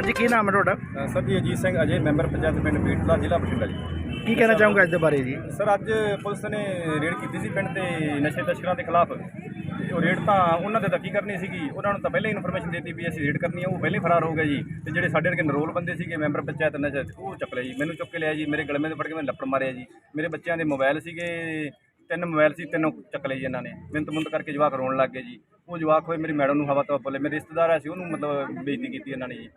ਜੀ ਕੀ ਨਾਮ ਹੈ ਤੁਹਾਡਾ? ਅ, ਸਰ ਜੀ ਅਜੀਤ ਸਿੰਘ ਅਜੇ ਮੈਂਬਰ ਪੰਚਾਇਤ ਪਿੰਡ ਬੀਟਲਾ ਜ਼ਿਲ੍ਹਾ ਬਠਿੰਡਾ ਜੀ। ਕੀ ਕਹਿਣਾ ਚਾਹੋਗੇ ਅੱਜ ਦੇ ਬਾਰੇ ਜੀ? ਸਰ ਅੱਜ ਪੁਲਿਸ ਨੇ ਰੇਡ ਕੀਤੀ ਸੀ ਪਿੰਡ ਤੇ ਨਸ਼ੇ ਤਸਕਰਾਂ ਦੇ ਖਿਲਾਫ। ਤੇ ਉਹ ਰੇਡ ਤਾਂ ਉਹਨਾਂ ਦੇ ਤਾਂ ਕੀ ਕਰਨੀ ਸੀਗੀ? ਉਹਨਾਂ ਨੂੰ ਤਾਂ ਪਹਿਲਾਂ ਇਨਫੋਰਮੇਸ਼ਨ ਦਿੱਤੀ ਵੀ ਅਸੀਂ ਰੇਡ ਕਰਨੀ ਆ ਉਹ ਪਹਿਲਾਂ ਫਰਾਰ ਹੋ ਗਏ ਜੀ। ਤੇ ਜਿਹੜੇ ਸਾਡੇ ਵਰਗੇ ਨਰੋਲ ਬੰਦੇ ਸੀਗੇ ਮੈਂਬਰ ਪੰਚਾਇਤ ਨਸ਼ਾ ਉਹ ਚੱਕ ਲਿਆ ਜੀ। ਮੈਨੂੰ ਚੁੱਕ ਕੇ ਲਿਆ ਜੀ ਮੇਰੇ ਗਲਮੇ ਤੇ ਫੜ ਕੇ ਮੈਨੂੰ ਲੱਪੜ ਮਾਰਿਆ ਜੀ। ਮੇਰੇ ਬੱਚਿਆਂ ਦੇ ਮੋਬਾਈਲ ਸੀਗੇ ਤਿੰਨ ਮੋਬਾਈਲ ਸੀ ਤਿੰਨੋਂ ਚੱਕ ਲਏ ਜੀ ਇਹਨਾਂ ਨੇ। ਮਿੰਤ ਮੁੰਤ ਕਰਕੇ ਜਵਾਕ ਰੋਣ ਲੱਗ ਗਏ ਜੀ। ਉਹ ਜਵਾਕ ਹੋਏ ਮੇਰੀ ਮੈਡਮ ਨੂੰ ਹਵਾ ਤੋਂ ਬੋਲੇ ਮੇਰੇ ਰਿਸ਼ਤੇਦਾਰ ਆ ਸੀ ਉਹਨੂੰ ਮਤਲਬ ਬੇਇੱਜ਼ਤੀ ਕੀਤੀ ਇਹਨਾਂ ਨੇ ਜੀ।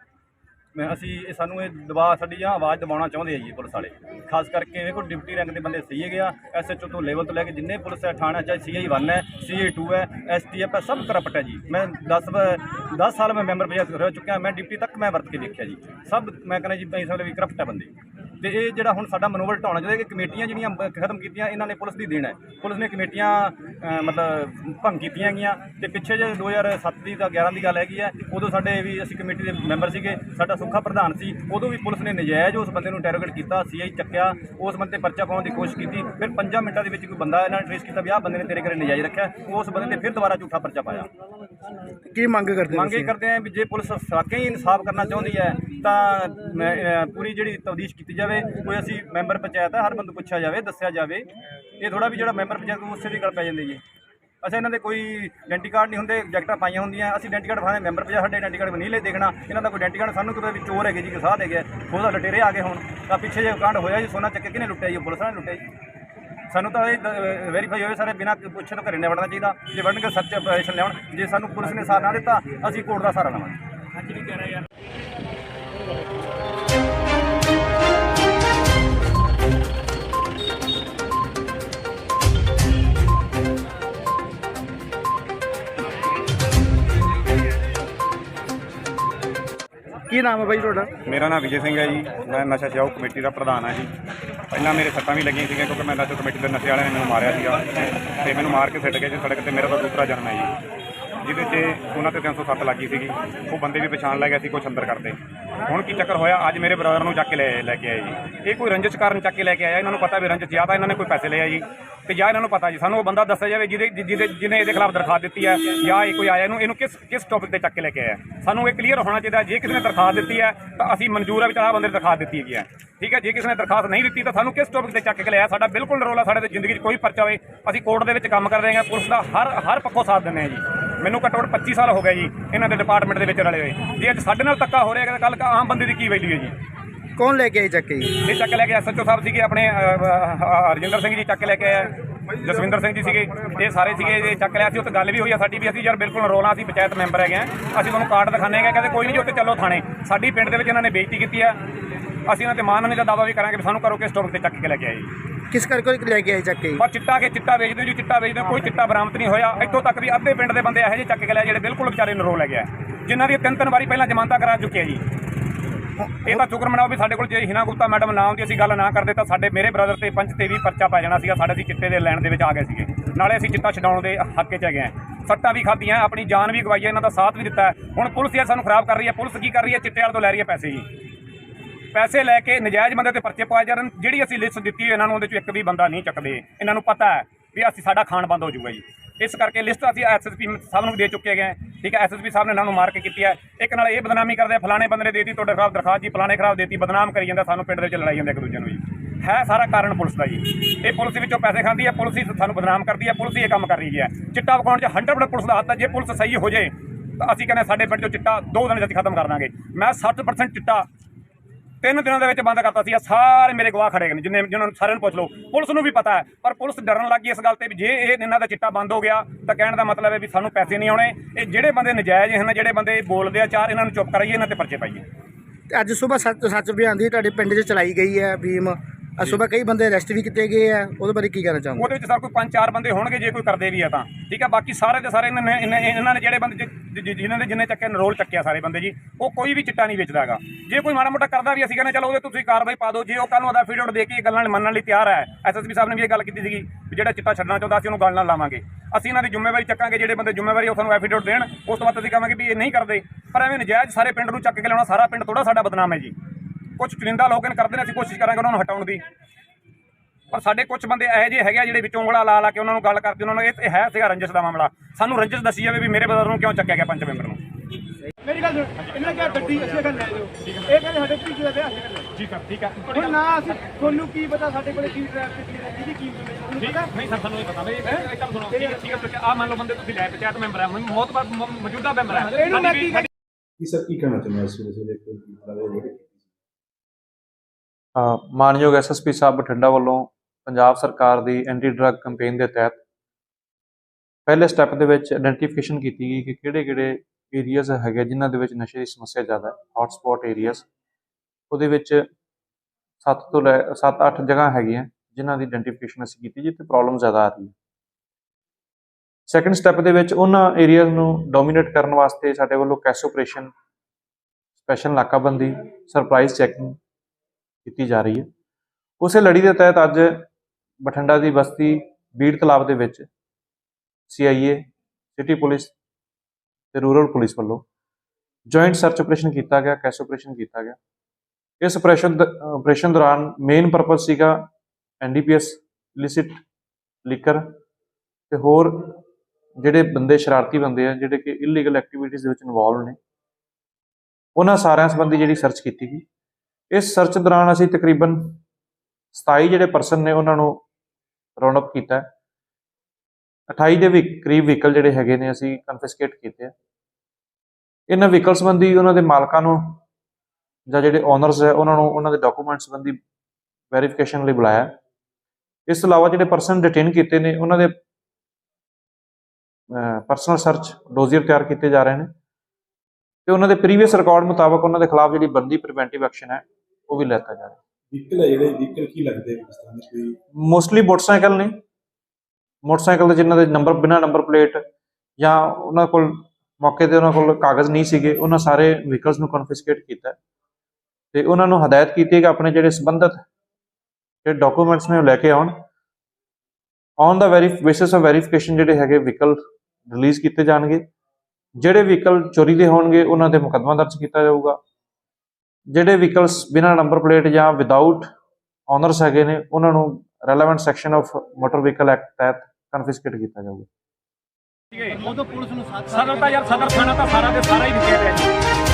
ਮੈਂ ਅਸੀਂ ਇਹ ਸਾਨੂੰ ਇਹ ਦਬਾਅ ਸਾਡੀ ਜਾਂ ਆਵਾਜ਼ ਦਬਾਉਣਾ ਚਾਹੁੰਦੇ ਆ ਜੀ ਪੁਲਿਸ ਵਾਲੇ। ਖਾਸ ਕਰਕੇ ਵੇਖੋ ਡਿਪਟੀ ਰੈਂਕ ਦੇ ਬੰਦੇ ਸਹੀ ਹੈਗੇ ਆ ਐਸਐਚਓ ਤੋਂ ਲੈਵਲ ਤੋਂ ਲੈ ਕੇ ਜਿੰਨੇ ਪੁਲਿਸ ਹੈ, ਥਾਣਾ ਚਾਹੇ ਸੀਆਈ 1 ਹੈ ਸੀਆਈ 2 ਹੈ ਐਸਟੀਐਫ ਹੈ, ਸਭ ਕਰਪਟ ਹੈ ਜੀ। ਮੈਂ 10 10 ਸਾਲ ਮੈਂ ਮੈਂਬਰ ਪੰਚਾਇਤ ਰਹਿ ਚੁੱਕਿਆ, ਮੈਂ ਡਿਪਟੀ ਤੱਕ ਮੈਂ ਵਰਤ ਕੇ ਦੇਖਿਆ ਜੀ। ਸਭ ਮੈਂ ਕਹਿੰਦਾ ਜੀ, ਇਸ ਵੇਲੇ ਵੀ ਕਰਪਟ ਹੈ ਬੰਦੇ। ਤੇ ਇਹ ਜਿਹੜਾ ਹੁਣ ਸਾਡਾ ਮਨੋਬਲ ਢਾਉਣਾ ਚਾਹੀਦਾ ਕਿ ਕਮੇਟੀਆਂ ਜਿਹੜੀਆਂ ਖਤਮ ਕੀਤੀਆਂ, ਇਹਨਾਂ ਨੇ ਪੁਲਿਸ ਦੀ ਦੇਣ ਹੈ। ਪੁਲਿਸ ਨੇ ਕਮੇਟੀਆਂ ਮਤਲਬ ਭੰਗ ਕੀਤੀਆਂ ਗਈਆਂ ਤੇ ਪਿੱਛੇ ਜੇ 2007 ਦੀ ਤਾਂ 11 ਦੀ ਗੱਲ ਹੈਗੀ ਹੈ ਉਦੋਂ ਸਾਡੇ ਵੀ ਅਸੀਂ ਕਮੇਟੀ ਦੇ ਮੈਂਬਰ ਸੀਗੇ, ਸਾਡਾ ਸੁੱਖਾ ਪ੍ਰਧਾਨ ਸੀ, ਉਦੋਂ ਵੀ ਪੁਲਿਸ ਨੇ ਨਜਾਇਜ਼ ਉਸ ਬੰਦੇ ਨੂੰ ਟੈਰੋਗੇਟ ਕੀਤਾ ਸੀਆਈ ਚੱਕਿਆ, ਉਸ ਬੰਦੇ ਤੇ ਪਰਚਾ ਪਾਉਣ ਦੀ ਕੋਸ਼ਿਸ਼ ਕੀਤੀ, ਫਿਰ 5 ਮਿੰਟਾਂ ਦੇ ਵਿੱਚ ਕੋਈ ਬੰਦਾ ਇਹਨਾਂ ਨੇ ਟ੍ਰੇਸ ਕੀਤਾ ਵੀ ਆਹ ਬੰਦੇ ਨੇ ਤੇਰੇ ਘਰੇ ਨਜਾਇਜ਼ ਰੱਖਿਆ, ਉਸ ਬੰਦੇ ਤੇ ਫਿਰ ਦੁਬਾਰਾ ਝੂਠਾ ਪਰਚਾ ਪਾਇਆ। ਕੀ ਮੰਗ ਕਰਦੇ ਮੰਗ ਇਹ ਤੁਸੀਂ? ਕਰਦੇ ਆ ਵੀ ਜੇ ਪੁਲਿਸ ਵਾਕਈ ਇਨਸਾਫ ਕਰਨਾ ਚਾਹੁੰਦੀ ਹੈ ਤਾਂ ਮੈਂ, ਅਹ, ਪੂਰੀ ਜਿਹੜੀ ਤਬਦੀਸ਼ ਕੀਤੀ ਜਾਵੇ ਕੋਈ ਅਸੀਂ ਮੈਂਬਰ ਪੰਚਾਇਤ ਹੈ ਹਰ ਬੰਦੇ ਪੁੱਛਿਆ ਜਾਵੇ ਦੱਸਿਆ ਜਾਵੇ। ਇਹ ਥੋੜਾ ਵੀ ਜਿਹੜਾ ਮੈਂਬਰ ਪੰਚਾਇਤ ਨੂੰ ਉਸੇ ਦੀ ਗੱਲ ਪੈ ਜਾਂਦੀ ਜੀ। ਅੱਛਾ ਇਹਨਾਂ ਦੇ ਕੋਈ ਆਇਡੈਂਟੀ ਕਾਰਡ ਨਹੀਂ ਹੁੰਦੇ ਜੈਕਟਾਂ ਪਾਈਆਂ ਹੁੰਦੀਆਂ ਅਸੀਂ ਆਇਡੈਂਟੀ ਕਾਰਡ ਫਾਣੇ ਮੈਂਬਰ ਪੰਚਾਇਤ ਸਾਡੇ ਆਇਡੈਂਟੀ ਕਾਰਡ ਨਹੀਂ ਲੈ ਦੇਖਣਾ। ਇਹਨਾਂ ਦਾ ਕੋਈ ਆਇਡੈਂਟੀ ਕਾਰਡ ਸਾਨੂੰ ਕਿਤੇ ਵੀ ਚੋਰ ਹੈਗੇ ਜੀ ਕਿ ਸਾਧ ਹੈਗੇ ਉਹਦਾ ਲਟੇਰੇ ਆ ਗਏ ਹੁਣ। ਤਾਂ ਪਿੱਛੇ ਜੇ ਕਾਂਡ ਹੋਇਆ ਜੀ ਸੋਨਾ ਚੱਕੇ ਕਿਹਨੇ ਲੁੱਟਿਆ ਜੀ ਪੁਲਿਸ ਨੇ ਲੁੱਟਿਆ ਜੀ। ਸਾਨੂੰ ਤਾਂ ਇਹ ਵੈਰੀਫਾਈ ਹੋਏ ਸਾਰੇ ਬਿਨਾਂ ਪੁੱਛੇ ਤੋਂ ਘਰੇ ਨਹੀਂ ਵੜਨਾ ਚਾਹੀਦਾ। ਜੇ ਵੜਨਗੇ, ਸੱਚ ਆਪਰੇਸ਼ਨ ਲਿਆਉਣ, ਜੇ ਸਾਨੂੰ ਪੁਲਿਸ ਨੇ ਸਾਥ ਨਾ ਦਿੱਤਾ, ਅਸੀਂ ਕੋਰਟ ਦਾ ਸਹਾਰਾ ਲਵਾਂਗੇ। ਕੀ ਨਾਮ ਹੈ ਬਾਈ ਤੁਹਾਡਾ? ਮੇਰਾ ਨਾਮ ਵਿਜੇ ਸਿੰਘ ਹੈ ਜੀ। ਮੈਂ ਨਸ਼ਾ ਛਡਾਊ ਕਮੇਟੀ ਦਾ ਪ੍ਰਧਾਨ ਹਾਂ ਜੀ। ਪਹਿਲਾਂ ਮੇਰੇ ਸੱਟਾਂ ਵੀ ਲੱਗੀਆਂ ਸੀਗੀਆਂ ਕਿਉਂਕਿ ਮੈਂ ਨਸ਼ਾ ਕਮੇਟੀ ਦੇ ਨਸ਼ੇ ਵਾਲਿਆਂ ਨੇ ਮੈਨੂੰ ਮਾਰਿਆ ਸੀਗਾ। ਤੇ ਮੈਨੂੰ ਮਾਰ ਕੇ ਸਿੱਟ ਗਏ ਜੀ ਸੜਕ ਤੇ। ਮੇਰਾ ਤਾਂ ਦੂਸਰਾ ਜਨਮ ਹੈ ਜੀ। ਜਿਹਦੇ 'ਚ ਉਹਨਾਂ ਤੇ 307 ਲੱਗੀ ਸੀਗੀ। ਉਹ ਬੰਦੇ ਵੀ ਪਛਾਣ ਲੈ ਗਏ ਸੀ ਕੁਛ ਅੰਦਰ ਕਰਦੇ। ਹੁਣ ਕੀ ਚੱਕਰ ਹੋਇਆ? ਅੱਜ ਮੇਰੇ ਬ੍ਰਦਰ ਨੂੰ ਚੱਕ ਕੇ ਲੈ ਲੈ ਕੇ ਆਏ ਜੀ। ਇਹ ਕੋਈ ਰੰਜਿਸ਼ ਕਾਰਨ ਚੱਕ ਕੇ ਲੈ ਕੇ ਆਇਆ? ਇਹਨਾਂ ਨੂੰ ਪਤਾ ਵੀ ਰੰਜਿਸ਼, ਜਾਂ ਤਾਂ ਇਹਨਾਂ ਨੇ ਕੋਈ ਪੈਸੇ ਲਿਆ ਜੀ। ਤੇ ਜਾਂ ਇਹਨਾਂ ਨੂੰ ਪਤਾ ਜੀ, ਸਾਨੂੰ ਉਹ ਬੰਦਾ ਦੱਸਿਆ ਜਾਵੇ ਜਿਹਦੇ ਜਿਹਦੇ ਜਿਹਨੇ ਇਹਦੇ ਖਿਲਾਫ ਦਰਖਾਸਤ ਦਿੱਤੀ ਹੈ, ਜਾਂ ਇਹ ਕੋਈ ਆਇਆ ਇਹਨੂੰ ਇਹਨੂੰ ਕਿਸ ਕਿਸ ਟੌਪਿਕ ਤੇ ਚੱਕ ਕੇ ਲੈ ਕੇ ਆਇਆ? ਸਾਨੂੰ ਇਹ ਕਲੀਅਰ ਹੋਣਾ ਚਾਹੀਦਾ, ਜੇ ਕਿਸੇ ਨੇ ਦਰਖਾਸਤ ਦਿੱਤੀ ਹੈ, ਤਾਂ ਅਸੀਂ ਮਨਜ਼ੂਰ ਹੈ ਵੀ ਆਹ ਬੰਦੇ ਨੇ ਦਰਖਾਸਤ ਦਿੱਤੀ ਹੈਗੀ ਹੈ। ਠੀਕ ਹੈ? ਜੇ ਕਿਸੇ ਨੇ ਦਰਖਾਸਤ ਨਹੀਂ ਦਿੱਤੀ, ਤਾਂ ਸਾਨੂੰ ਕਿਸ ਟੌਪਿਕ ਤੇ ਚੱਕ ਕੇ ਲਿਆਇਆ? ਸਾਡਾ ਬਿਲਕੁਲ ਰੋਲ ਹੈ ਸਾਡੇ ਤੇ ਜ਼ਿੰਦਗੀ 'ਚ ਕੋਈ ਪਰਚਾ ਹੋਵੇ ਅਸੀਂ ਕੋਰਟ ਦੇ ਵਿੱਚ ਕੰਮ ਕਰ ਰਹੇ ਹਾਂ, ਪੁਲਿਸ ਦਾ ਹਰ ਹਰ ਪੱਖੋਂ ਸਾਥ ਦਿੰਦੇ ਹਾਂ ਜੀ। ਮੈਨੂੰ ਘੱਟੋ ਘੱਟ 25 ਸਾਲ ਹੋ ਗਏ ਜੀ, ਇਹਨਾਂ ਦੇ ਡਿਪਾਰਟਮੈਂਟ ਦੇ ਵਿੱਚ ਰਲੇ ਹੋਏ। ਜੇ ਅੱਜ ਸਾਡੇ ਨਾਲ ਧੱਕਾ ਹੋ ਰਿਹਾ ਹੈ ਕੱਲ ਆਮ ਬੰਦੇ ਦੀ ਕੀ ਵੈਲਿਊ ਹੈ ਜੀ? ਕੌਣ ਲੈ ਕੇ ਆਈ ਚੱਕੇ ਜੀ? ਇਹ ਚੱਕ ਲੈ ਕੇ ਐਸਐਚਓ ਸਾਹਿਬ ਸੀਗੇ ਆਪਣੇ ਹਰਜਿੰਦਰ ਸਿੰਘ ਜੀ ਚੱਕ ਲੈ ਕੇ ਆਏ ਜਸਵਿੰਦਰ ਸਿੰਘ ਜੀ ਸੀਗੇ ਇਹ ਸਾਰੇ ਸੀਗੇ ਇਹ ਚੱਕ ਲਿਆ ਸੀ ਉੱਥੇ ਗੱਲ ਵੀ ਹੋਈ ਆ ਸਾਡੀ ਵੀ ਅਸੀਂ ਯਾਰ ਬਿਲਕੁਲ ਰੋਲਾ ਅਸੀਂ ਪੰਚਾਇਤ ਮੈਂਬਰ ਹੈਗੇ ਆ ਅਸੀਂ ਤੁਹਾਨੂੰ ਕਾਰਡ ਦਿਖਾਣੇ ਹੈਗੇ ਕਹਿੰਦੇ ਕੋਈ ਨਹੀਂ ਜੀ ਉੱਥੇ ਚੱਲੋ ਥਾਣੇ। ਸਾਡੀ ਪਿੰਡ ਦੇ ਵਿੱਚ ਇਹਨਾਂ ਨੇ ਬੇਇੱਜ਼ਤੀ ਕੀਤੀ ਆ ਅਸੀਂ ਇਹਨਾਂ ਤੇ ਮਾਨਹਾਨੀ ਦਾ ਦਾਅਵਾ ਵੀ ਕਰਾਂਗੇ ਵੀ ਸਾਨੂੰ ਕਰੋ ਕਿਸ ਟੋਪਿਕ ਤੇ ਚੱਕ ਕੇ ਲੈ ਕੇ ਆਏ ਜੀ। ਕਿਸ ਕਰਕੇ ਲੈ ਕੇ ਆਈ ਚੱਕੇ ਪਰ ਚਿੱਟਾ ਕੇ ਚਿੱਟਾ ਵੇਚਦੇ ਜੀ ਚਿੱਟਾ ਵੇਚਦੇ ਕੋਈ ਚਿੱਟਾ ਬਰਾਮਦ ਨਹੀਂ ਹੋਇਆ ਇੱਥੋਂ ਤੱਕ ਵੀ ਅੱਧੇ ਪਿੰਡ ਦੇ ਬੰਦੇ ਇਹੋ ਜਿਹੇ ਚੱਕ ਕੇ ਲਿਆ ਜਿਹੜੇ ਬਿਲਕੁਲ ਵਿਚਾਰੇ ਨਰੋਲ ਲੈ ਗਿਆ ਜਿਨ੍ਹਾਂ ਦੀ ਤਿੰਨ ਤਿੰਨ ਵਾਰੀ ਪਹਿਲਾਂ ਜ਼ਮਾਨਤਾਂ ਕਰਾ ਚੁੱਕੇ ਆ ਜੀ। ਇਹ ਤਾਂ ਸ਼ੁਕਰ ਮਨਾਓ ਵੀ ਸਾਡੇ ਕੋਲ ਜੇ ਹਿਨਾ ਗੁਪਤਾ ਮੈਡਮ ਨਾਮ ਦੀ ਅਸੀਂ ਗੱਲ ਨਾ ਕਰਦੇ ਤਾਂ ਸਾਡੇ ਮੇਰੇ ਬ੍ਰਦਰ ਤੇ ਪੰਜ ਤੇ ਵੀ ਪਰਚਾ ਪੈ ਜਾਣਾ ਸੀਗਾ, ਸਾਡੇ ਅਸੀਂ ਚਿੱਟੇ ਦੇ ਲੈਣ ਦੇ ਵਿੱਚ ਆ ਗਏ ਸੀਗੇ। ਨਾਲੇ ਅਸੀਂ ਚਿੱਟਾ ਛਡਾਉਣ ਦੇ ਹੱਕ 'ਚ ਹੈਗੇ ਆ। ਸੱਟਾਂ ਵੀ ਖਾਧੀਆਂ, ਆਪਣੀ ਜਾਨ ਵੀ ਗਵਾਈ ਹੈ ਇਹਨਾਂ ਦਾ ਸਾਥ ਵੀ ਦਿੱਤਾ। ਹੁਣ ਪੁਲਿਸ ਯਾਰ ਸਾਨੂੰ ਖਰਾਬ ਕਰ ਰਹੀ ਹੈ ਪੁਲਿਸ ਕੀ ਕਰ ਰਹੀ ਹੈ ਚਿੱਟੇ ਵਾਲੇ ਤੋਂ ਲੈ ਰਹੀ ਹੈ ਪੈਸੇ ਜੀ। ਪੈਸੇ ਲੈ ਕੇ ਨਜਾਇਜ਼ ਬੰਦੇ ਤੇ ਪਰਚੇ ਪਾਏ ਜਾ ਰਹੇ ਜਿਹੜੀ ਅਸੀਂ ਲਿਸਟ ਦਿੱਤੀ ਹੈ ਇਹਨਾਂ ਨੂੰ ਉਹਦੇ ਚੋਂ ਇੱਕ ਵੀ ਬੰਦਾ ਨਹੀਂ ਚੱਕਦੇ। ਇਹਨਾਂ ਨੂੰ ਪਤਾ ਹੈ ਵੀ ਅਸੀਂ ਸਾਡਾ ਖਾਣ ਬੰਦ ਹੋ ਜਾਊਗਾ ਜੀ। ਇਸ ਕਰਕੇ ਲਿਸਟ ਅਸੀਂ ਐਸਐਸਪੀ ਸਾਹਿਬ ਨੂੰ ਦੇ ਚੁੱਕੇ ਗਏ ਠੀਕ ਹੈ ਐਸਐਸਪੀ ਸਾਹਿਬ ਨੇ ਇਹਨਾਂ ਨੂੰ ਮਾਰ ਕੇ ਕੀਤੀ ਹੈ। ਇੱਕ ਨਾਲ ਇਹ ਬਦਨਾਮੀ ਕਰਦੇ ਫਲਾਣੇ ਬੰਦੇ ਨੇ ਦੇਤੀ, ਤੁਹਾਡੇ ਖਿਲਾਫ ਦਰਖਾਸਤ ਜੀ, ਫਲਾਣੇ ਖਿਲਾਫ ਦੇਤੀ, ਬਦਨਾਮ ਕਰੀ ਜਾਂਦਾ, ਸਾਨੂੰ ਪਿੰਡ ਦੇ ਵਿੱਚ ਲੜਾਈ ਜਾਂਦੇ ਇੱਕ ਦੂਜੇ ਨੂੰ ਜੀ। ਹੈ ਸਾਰਾ ਕਾਰਨ ਪੁਲਿਸ ਦਾ ਜੀ। ਇਹ ਪੁਲਿਸ ਵਿੱਚੋਂ ਪੈਸੇ ਖਾਂਦੀ ਹੈ, ਪੁਲਿਸ ਹੀ ਸਾਨੂੰ ਬਦਨਾਮ ਕਰਦੀ ਹੈ, ਪੁਲਿਸ ਹੀ ਇਹ ਕੰਮ ਕਰ ਰਹੀ ਹੈ। ਚਿੱਟਾ ਵਿਖਾਉਣ 'ਚ 100% ਪੁਲਿਸ ਦਾ ਹੱਥ ਹੈ, ਜੇ ਪੁਲਿਸ ਸਹੀ ਹੋ ਜੇ ਤਾਂ ਅਸੀਂ ਕਹਿੰਦੇ ਸਾਡੇ ਪਿੰਡ 'ਚੋਂ ਚਿੱਟਾ ਦੋ ਦਿਨ 'ਚ ਅਸੀਂ ਖਤਮ ਕਰ ਦਾਂਗੇ। ਮੈਂ 60% ਚਿੱਟਾ ਤਿੰਨ ਦਿਨਾਂ ਦੇ ਵਿੱਚ ਬੰਦ ਕਰਤਾ ਸੀ। ਆ ਸਾਰੇ ਮੇਰੇ ਗਵਾਹ ਖੜੇ ਨੇ, ਜਿੰਨੇ ਜਿਹਨਾਂ ਨੂੰ ਸਾਰਿਆਂ ਨੂੰ ਪੁੱਛ ਲਓ। ਪੁਲਿਸ ਨੂੰ ਵੀ ਪਤਾ ਹੈ, ਪਰ ਪੁਲਿਸ ਡਰਨ ਲੱਗ ਗਈ ਇਸ ਗੱਲ ਤੇ ਵੀ ਜੇ ਇਹ ਇਹਨਾਂ ਦਾ ਚਿੱਟਾ ਬੰਦ ਹੋ ਗਿਆ, ਤਾਂ ਕਹਿਣ ਦਾ ਮਤਲਬ ਹੈ ਵੀ ਸਾਨੂੰ ਪੈਸੇ ਨਹੀਂ ਆਉਣੇ। ਇਹ ਜਿਹੜੇ ਬੰਦੇ ਨਜਾਇਜ਼ ਹਨ, ਜਿਹੜੇ ਬੰਦੇ ਬੋਲਦੇ ਆ, ਚਾਰ ਇਹਨਾਂ ਨੂੰ ਚੁੱਪ ਕਰਾਈਏ, ਇਹਨਾਂ ਤੇ ਪਰਚੇ ਪਾਈਏ। ਤੇ ਅੱਜ ਸਵੇਰ ਸੱਚ ਸੱਚ ਅਭਿਆਨ ਦੀ ਤੁਹਾਡੇ ਪਿੰਡ 'ਚ ਚਲਾਈ ਗਈ ਹੈ ਭੀਮ। ਅੱਜ ਸਵੇਰ ਕਈ ਬੰਦੇ ਅਰੈਸਟ ਵੀ ਕੀਤੇ ਗਏ ਆ, ਉਹਦੇ ਬਾਰੇ ਕੀ ਕਹਿਣਾ ਚਾਹੋਗੇ? ਉਹਦੇ ਵਿੱਚ ਸਰ ਕੋਈ ਪੰਜ ਚਾਰ ਬੰਦੇ ਹੋਣਗੇ, ਜੇ ਕੋਈ ਕਰਦੇ ਵੀ ਆ ਤਾਂ। ਠੀਕ ਹੈ ਬਾਕੀ ਸਾਰੇ ਦੇ ਸਾਰੇ ਇਹਨਾਂ ਨੇ, ਇਹਨਾਂ- ਇਹਨਾਂ ਨੇ ਜਿਹੜੇ ਬੰਦੇ ਜਿ- ਜਿ- ਜਿਨ੍ਹਾਂ ਦੇ ਜਿੰਨੇ ਚੱਕੇ ਨਰੋਲ ਚੱਕਿਆ ਸਾਰੇ ਬੰਦੇ ਜੀ, ਉਹ ਕੋਈ ਵੀ ਚਿੱਟਾ ਨਹੀਂ ਵੇਚਦਾ ਹੈਗਾ। ਜੇ ਕੋਈ ਮਾੜਾ ਮੋਟਾ ਕਰਦਾ ਵੀ ਅਸੀਂ ਕਹਿੰਦੇ ਚਲੋ ਉਹਦੇ ਤੁਸੀਂ ਕਾਰਵਾਈ ਪਾ ਦਿਓ, ਜੇ ਉਹ ਕੱਲ ਨੂੰ ਉਹਦਾ ਫੀਡਆਊਟ ਦੇ ਕੇ ਇਹ ਗੱਲਾਂ ਮੰਨਣ ਲਈ ਤਿਆਰ ਹੈ ਐਸਐਸਪੀ ਸਾਹਿਬ ਨੇ ਵੀ ਇਹ ਗੱਲ ਕੀਤੀ ਸੀਗੀ, ਵੀ ਜਿਹੜਾ ਚਿੱਟਾ ਛੱਡਣਾ ਚਾਹੁੰਦਾ, ਅਸੀਂ ਉਹਨੂੰ ਗੱਲ ਨਾਲ ਲਾਵਾਂਗੇ। ਅਸੀਂ ਇਹਨਾਂ ਦੀ ਜ਼ਿੰਮੇਵਾਰੀ ਚੱਕਾਂਗੇ, ਜਿਹੜੇ ਬੰਦੇ ਜ਼ਿੰਮੇਵਾਰੀ ਉਹ ਸਾਨੂੰ ਐਫੀਡੇਵਿਟ ਦੇਣ, ਉਸ ਤੋਂ ਬਾਅਦ ਅਸੀਂ ਕਹਾਂਗੇ ਵੀ ਇਹ ਨਹੀਂ ਕਰਦੇ। ਪਰ ਐਵੇਂ ਨਜਾਇਜ਼ ਸਾਰੇ ਪਿੰਡ ਨੂੰ ਚੱਕ ਕੇ ਲਿਆਉਣਾ, ਸਾਰਾ ਪਿੰਡ ਥੋੜਾ ਸਾਡਾ ਬਦਨਾਮ ਹੈ ਜੀ। ਕੁਝ ਚੁਣਿੰਦਾ ਲੋਕ ਨੇ ਕਰਦੇ ਨੇ ਅਸੀਂ ਕੋਸ਼ਿਸ਼ ਕਰਾਂਗੇ ਉਹਨਾਂ ਨੂੰ ਹਟਾਉਣ ਦੀ। ਪਰ ਸਾਡੇ ਕੁਝ ਬੰਦੇ ਇਹੋ ਜਿਹੇ ਹੈਗੇ ਆ ਜਿਹੜੇ ਵਿੱਚੋਂ ਉਂਗਲਾ ਲਾ ਲਾ ਕੇ ਉਹਨਾਂ ਨੂੰ ਗੱਲ ਕਰਦੇ ਉਹਨਾਂ ਨੂੰ ਇਹ ਹੈ ਸੀਗਾ ਰੰਜਿਸ਼ ਦਾ ਮਾਮਲਾ। ਸਾਨੂੰ ਰੰਜਿਸ਼ ਦੱਸੀ ਜਾਵੇ ਵੀ ਮੇਰੇ ਬਦਰ ਨੂੰ ਕਿਉਂ ਚੱਕਿਆ ਗਿਆ ਪੰਚ ਮੈਂਬਰ ਨੂੰ। ਮੇਰੀ ਗੱਲ ਸੁਣ ਇਹਨਾਂ ਕਿਹਾ ਗੱਡੀ ਅਸੀਂ ਅਗਰ ਲੈ ਜਾਓ। ਇਹ ਕਹਿੰਦੇ ਸਾਡੇ ਭਤੀਜੇ ਦਾ ਵਿਆਹ ਅਸੀਂ ਕਰ ਲੈ ਠੀਕ ਆ। ਆ ਹੁਣ ਨਾ ਅਸੀਂ ਤੁਹਾਨੂੰ ਕੀ ਪਤਾ ਸਾਡੇ ਕੋਲੇ ਕੀ ਟ੍ਰੈਫਿਕ ਕੀ ਹੈ ਜਿਹਦੀ ਕੀ ਤੁਹਾਨੂੰ ਠੀਕ ਪਤਾ? ਨਹੀਂ ਸਰ ਸਾਨੂੰ ਨਹੀਂ ਪਤਾ ਬਈ ਇਹ ਕੰਮ ਸੁਣੋ ਠੀਕ ਹੈ ਠੀਕ ਹੈ ਆ ਮੰਨ ਲਓ ਬੰਦੇ ਤੁਸੀਂ ਲੈ ਪੰਚਾਇਤ ਮੈਂਬਰ ਹੈ ਮੈਂ ਬਹੁਤ ਵਾਰ ਮੌਜੂਦਾ ਮੈਂਬਰ ਹੈ ਇਹਨੂੰ ਮੈਂ ਕੀ ਕੀ ਸਰ ਕੀ ਕਹਿਣਾ ਚਾਹੁੰਦੇ ਹੋ ਇਸ ਵੇਲੇ? ਕਿ ਅ, ਮਾਨਯੋਗ ਐਸਐਸਪੀ ਸਾਹਿਬ ਬਠਿੰਡਾ ਵੱਲੋਂ ਪੰਜਾਬ ਸਰਕਾਰ ਦੀ ਐਂਟੀ ਡਰੱਗ ਕੈਂਪੇਨ ਦੇ ਤਹਿਤ ਪਹਿਲੇ ਸਟੈਪ ਦੇ ਵਿੱਚ ਆਇਡੈਂਟੀਫਿਕੇਸ਼ਨ ਕੀਤੀ ਗਈ ਕਿ ਕਿਹੜੇ-ਕਿਹੜੇ ਏਰੀਆਜ਼ ਹੈਗੇ ਜਿਨ੍ਹਾਂ ਦੇ ਵਿੱਚ ਨਸ਼ੇ ਦੀ ਸਮੱਸਿਆ ਜ਼ਿਆਦਾ ਹੈ ਹੌਟ ਏਰੀਆਜ਼ ਉਹਦੇ ਵਿੱਚ 7 ਤੋਂ ਲੈ 7-8 ਜਗ੍ਹਾ ਹੈਗੀਆਂ ਜਿਨ੍ਹਾਂ ਦੀ ਆਇਡੈਂਟੀਫਿਕੇਸ਼ਨ ਅਸੀਂ ਕੀਤੀ ਜਿੱਥੇ ਪ੍ਰੋਬਲਮ ਜ਼ਿਆਦਾ ਆ ਰਹੀ ਹੈ। ਸੈਕੰਡ ਸਟੈਪ ਦੇ ਵਿੱਚ ਉਹਨਾਂ ਏਰੀਆਜ਼ ਨੂੰ ਡੋਮੀਨੇਟ ਕਰਨ ਵਾਸਤੇ ਸਾਡੇ ਵੱਲੋਂ ਕੈਸ ਆਪਰੇਸ਼ਨ ਸਪੈਸ਼ਲ ਨਾਕਾਬੰਦੀ ਸਰਪ੍ਰਾਈਜ਼ ਚੈਕਿੰਗ ਕੀਤੀ ਜਾ ਰਹੀ ਹੈ। ਉਸੇ ਲੜੀ ਦੇ ਤਹਿਤ ਅੱਜ ਬਠਿੰਡਾ ਦੀ ਬਸਤੀ ਬੀੜ ਤਲਾਬ ਦੇ ਵਿੱਚ ਸੀਆਈਏ ਸਿਟੀ ਪੁਲਿਸ ਤੇ ਰੂਰਲ ਪੁਲਿਸ ਵੱਲੋਂ ਜੁਆਇੰਟ ਸਰਚ ਆਪਰੇਸ਼ਨ ਕੀਤਾ ਗਿਆ ਕੈਸ ਆਪਰੇਸ਼ਨ ਕੀਤਾ ਗਿਆ। ਇਸ ਆਪਰੇਸ਼ਨ ਆਪਰੇਸ਼ਨ ਦੌਰਾਨ ਮੇਨ ਪਰਪਸ ਸੀਗਾ ਐਨਡੀਪੀਐਸ ਲਿਸਿਟ ਲਿਕਰ ਤੇ ਹੋਰ ਜਿਹੜੇ ਬੰਦੇ ਸ਼ਰਾਰਤੀ ਬੰਦੇ ਆ, ਜਿਹੜੇ ਕਿ ਇਲੀਗਲ ਐਕਟੀਵਿਟੀਜ਼ ਦੇ ਵਿੱਚ ਇਨਵੋਲਵ ਨੇ, ਉਹਨਾਂ ਸਾਰਿਆਂ ਸੰਬੰਧੀ ਜਿਹੜੀ ਸਰਚ ਕੀਤੀ ਗਈ। ਇਸ ਸਰਚ ਦੌਰਾਨ ਅਸੀਂ ਤਕਰੀਬਨ 27 ਜਿਹੜੇ ਪਰਸਨ ਨੇ ਉਹਨਾਂ ਨੂੰ ਰਾਉਂਡ ਅਪ ਕੀਤਾ ਹੈ। 28 ਦੇ ਵੀ ਕਰੀਬ ਵਹੀਕਲ ਜਿਹੜੇ ਹੈਗੇ ਨੇ ਅਸੀਂ ਕਨਫਿਸਕੇਟ ਕੀਤੇ ਆ। ਇਹਨਾਂ ਵਹੀਕਲ ਸੰਬੰਧੀ ਉਹਨਾਂ ਦੇ ਮਾਲਕਾਂ ਨੂੰ ਜਾਂ ਜਿਹੜੇ ਓਨਰਸ ਹੈ, ਉਹਨਾਂ ਨੂੰ ਉਹਨਾਂ ਦੇ ਡਾਕੂਮੈਂਟ ਸੰਬੰਧੀ ਵੈਰੀਫਿਕੇਸ਼ਨ ਲਈ ਬੁਲਾਇਆ ਇਸ ਤੋਂ ਇਲਾਵਾ ਜਿਹੜੇ ਪਰਸਨ ਡਿਟੇਨ ਕੀਤੇ ਨੇ, ਉਹਨਾਂ ਦੇ ਪਰਸਨਲ ਸਰਚ ਡੋਜ਼ੀਅਰ ਤਿਆਰ ਕੀਤੇ ਜਾ ਰਹੇ ਨੇ। ਤੇ ਉਹਨਾਂ ਦੇ ਪ੍ਰੀਵੀਅਸ ਰਿਕਾਰਡ ਮੁਤਾਬਕ ਉਹਨਾਂ ਦੇ ਖਿਲਾਫ ਜਿਹੜੀ ਬੰਦੀ ਪ੍ਰੀਵੈਂਟਿਵ ਐਕਸ਼ਨ ਹੈ ਉਹ ਵੀ ਲੈਤਾ ਜਾ ਰਿਹਾ। ਵਹੀਕਲ ਹੈ ਜਿਹੜੇ ਵਹੀਕਲ ਕੀ ਲੱਗਦੇ ਤਰ੍ਹਾਂ ਦੇ ਕੋਈ? ਮੋਸਟਲੀ ਮੋਟਰਸਾਈਕਲ ਨੇ। ਮੋਟਰਸਾਈਕਲ ਦੇ ਜਿਨ੍ਹਾਂ ਦੇ ਨੰਬਰ ਬਿਨਾ ਨੰਬਰ ਪਲੇਟ ਜਾਂ ਉਹਨਾਂ ਕੋਲ ਮੌਕੇ ਤੇ ਉਹਨਾਂ ਕੋਲ ਕਾਗਜ਼ ਨਹੀਂ ਸੀਗੇ ਉਹਨਾਂ ਸਾਰੇ ਵਹੀਕਲਸ ਨੂੰ ਕਨਫਿਸਕੇਟ ਕੀਤਾ। ਤੇ ਉਹਨਾਂ ਨੂੰ ਹਦਾਇਤ ਕੀਤੀ ਹੈ ਕਿ ਆਪਣੇ ਜਿਹੜੇ ਸੰਬੰਧਿਤ ਜਿਹੜੇ ਡਾਕੂਮੈਂਟਸ ਨੇ ਉਹ ਲੈ ਕੇ ਆਉਣ। On the very basis of verification ਜਿਹੜੇ ਹੈਗੇ ਵਹੀਕਲ ਰਿਲੀਜ਼ ਕੀਤੇ ਜਾਣਗੇ। ਜਿਹੜੇ ਵਹੀਕਲ ਚੋਰੀ ਦੇ ਹੋਣਗੇ ਉਹਨਾਂ ਤੇ ਮੁਕੱਦਮਾ ਦਰਜ ਕੀਤਾ ਜਾਊਗਾ। ਜਿਹੜੇ ਵਹੀਕਲਸ ਬਿਨਾ ਨੰਬਰ ਪਲੇਟ ਜਾਂ ਵਿਦਆਊਟ ਓਨਰਸ ਹੈਗੇ ਨੇ, ਉਹਨਾਂ ਨੂੰ relevant section of motor vehicle act ਤਹਿਤ ਕਨਫਿਸਕੇਟ ਕੀਤਾ ਜਾਊਗਾ। ਉਦੋਂ ਪੁਲਿਸ ਨੂੰ ਸਾਥ ਸਦਰ ਤਾਂ ਯਾਰ ਸਦਰ ਥਾਣਾ ਤਾਂ ਸਾਰਾ ਦੇ ਸਾਰਾ ਹੀ ਵਿਕਿਆ ਪਿਆ। ਜੀ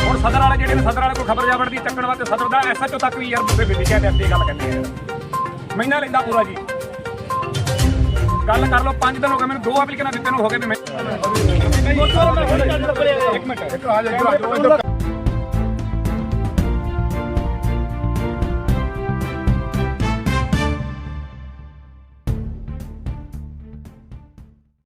ਹੁਣ ਸਦਰ ਵਾਲੇ ਜਿਹੜੇ ਨੇ, ਸਦਰ ਵਾਲੇ ਕੋਈ ਖਬਰ ਜਾਵੜ ਦੀ ਚੱਕਣ ਵਾਸਤੇ ਸਦਰ ਦਾ ਐਸਐਚਓ ਤੱਕ ਵੀ ਯਾਰ ਬੁੱਢੇ ਬਿੱਲੀ ਕਹਿੰਦੇ ਅੱਧੀ ਗੱਲ ਕਹਿੰਦੇ ਆ ਮਹੀਨਾ ਲੈਂਦਾ ਪੂਰਾ ਜੀ। ਗੱਲ ਕਰ ਲਓ 5 ਦਿਨ ਹੋ ਗਏ, ਮੈਨੂੰ ਦੋ ਐਪਲੀਕੇਸ਼ਨਾਂ ਦਿੱਤੇ ਨੂੰ ਹੋ ਗਏ ਵੀ ਮੈਂ ਇੱਕ ਮਿੰਟ। ਇੱਕ ਆ ਜਾ